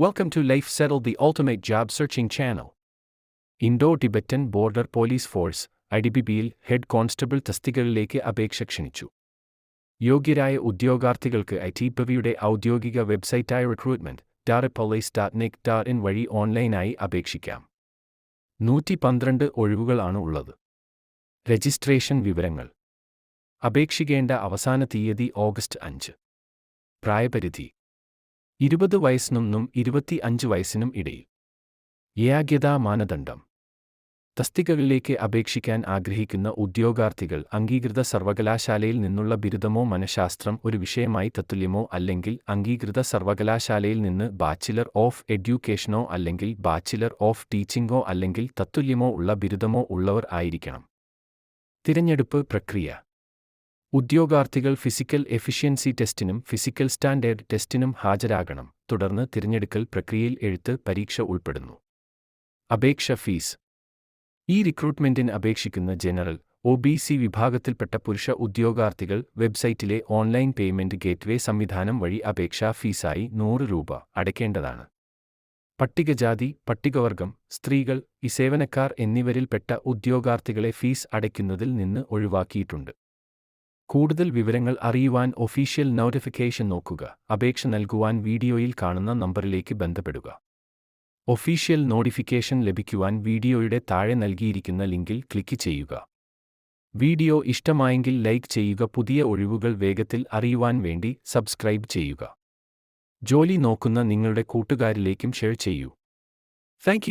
Welcome to Life Settled, the ultimate job searching channel. Indo Tibetan border police force I D B ബിയിൽ head constable തസ്തികകളിലേക്ക് അപേക്ഷ ക്ഷണിച്ചു. യോഗ്യരായ ഉദ്യോഗാർത്ഥികൾക്ക് I T ബിയുടെ ഔദ്യോഗിക വെബ്സൈറ്റായ recruitment dot police dot nic dot in വഴി ഓൺലൈനായി അപേക്ഷിക്കാം. നൂറ്റി പന്ത്രണ്ട് ഒഴിവുകളാണ് ഉള്ളത്. രജിസ്ട്രേഷൻ വിവരങ്ങൾ. അപേക്ഷിക്കേണ്ട അവസാന തീയതി ഓഗസ്റ്റ് അഞ്ച്. പ്രായപരിധി. ഇരുപത് വയസ്സിനും ഇരുപത്തി അഞ്ച് വയസ്സിനും ഇടയിൽ. യോഗ്യതാ മാനദണ്ഡം. തസ്തികകളിലേക്ക് അപേക്ഷിക്കാൻ ആഗ്രഹിക്കുന്ന ഉദ്യോഗാർത്ഥികൾ അംഗീകൃത സർവകലാശാലയിൽ നിന്നുള്ള ബിരുദമോ മനഃശാസ്ത്രം ഒരു വിഷയമായി തത്തുല്യമോ അല്ലെങ്കിൽ അംഗീകൃത സർവകലാശാലയിൽ നിന്ന് ബാച്ചിലർ ഓഫ് എഡ്യൂക്കേഷനോ അല്ലെങ്കിൽ ബാച്ചിലർ ഓഫ് ടീച്ചിംഗോ അല്ലെങ്കിൽ തത്തുല്യമോ ഉള്ള ബിരുദമോ ഉള്ളവർ ആയിരിക്കണം. തിരഞ്ഞെടുപ്പ് പ്രക്രിയ. ഉദ്യോഗാർത്ഥികൾ ഫിസിക്കൽ എഫിഷ്യൻസി ടെസ്റ്റിനും ഫിസിക്കൽ സ്റ്റാൻഡേർഡ് ടെസ്റ്റിനും ഹാജരാകണം. തുടർന്ന് തിരഞ്ഞെടുക്കൽ പ്രക്രിയയിൽ എഴുത്ത് പരീക്ഷ ഉൾപ്പെടുന്നു. അപേക്ഷ ഫീസ്. ഈ റിക്രൂട്ട്മെന്റിന് അപേക്ഷിക്കുന്ന ജനറൽ ഒ ബി സി വിഭാഗത്തിൽപ്പെട്ട പുരുഷ ഉദ്യോഗാർത്ഥികൾ വെബ്സൈറ്റിലെ ഓൺലൈൻ പേയ്മെന്റ് ഗേറ്റ്വേ സംവിധാനം വഴി അപേക്ഷാ ഫീസായി നൂറ് രൂപ അടയ്ക്കേണ്ടതാണ്. പട്ടികജാതി പട്ടികവർഗം സ്ത്രീകൾ ഇസേവനക്കാർ എന്നിവരിൽപ്പെട്ട ഉദ്യോഗാർത്ഥികളെ ഫീസ് അടയ്ക്കുന്നതിൽ നിന്ന് ഒഴിവാക്കിയിട്ടുണ്ട്. കൂടുതൽ വിവരങ്ങൾ അറിയുവാൻ ഒഫീഷ്യൽ നോട്ടിഫിക്കേഷൻ നോക്കുക. അപേക്ഷ നൽകുവാൻ വീഡിയോയിൽ കാണുന്ന നമ്പറിലേക്ക് ബന്ധപ്പെടുക. ഒഫീഷ്യൽ നോട്ടിഫിക്കേഷൻ ലഭിക്കുവാൻ വീഡിയോയുടെ താഴെ നൽകിയിരിക്കുന്ന ലിങ്കിൽ ക്ലിക്ക് ചെയ്യുക. വീഡിയോ ഇഷ്ടമായെങ്കിൽ ലൈക്ക് ചെയ്യുക. പുതിയ ഒഴിവുകൾ വേഗത്തിൽ അറിയുവാൻ വേണ്ടി സബ്സ്ക്രൈബ് ചെയ്യുക. ജോലി നോക്കുന്ന നിങ്ങളുടെ കൂട്ടുകാരിലേക്കും ഷെയർ ചെയ്യൂ. താങ്ക്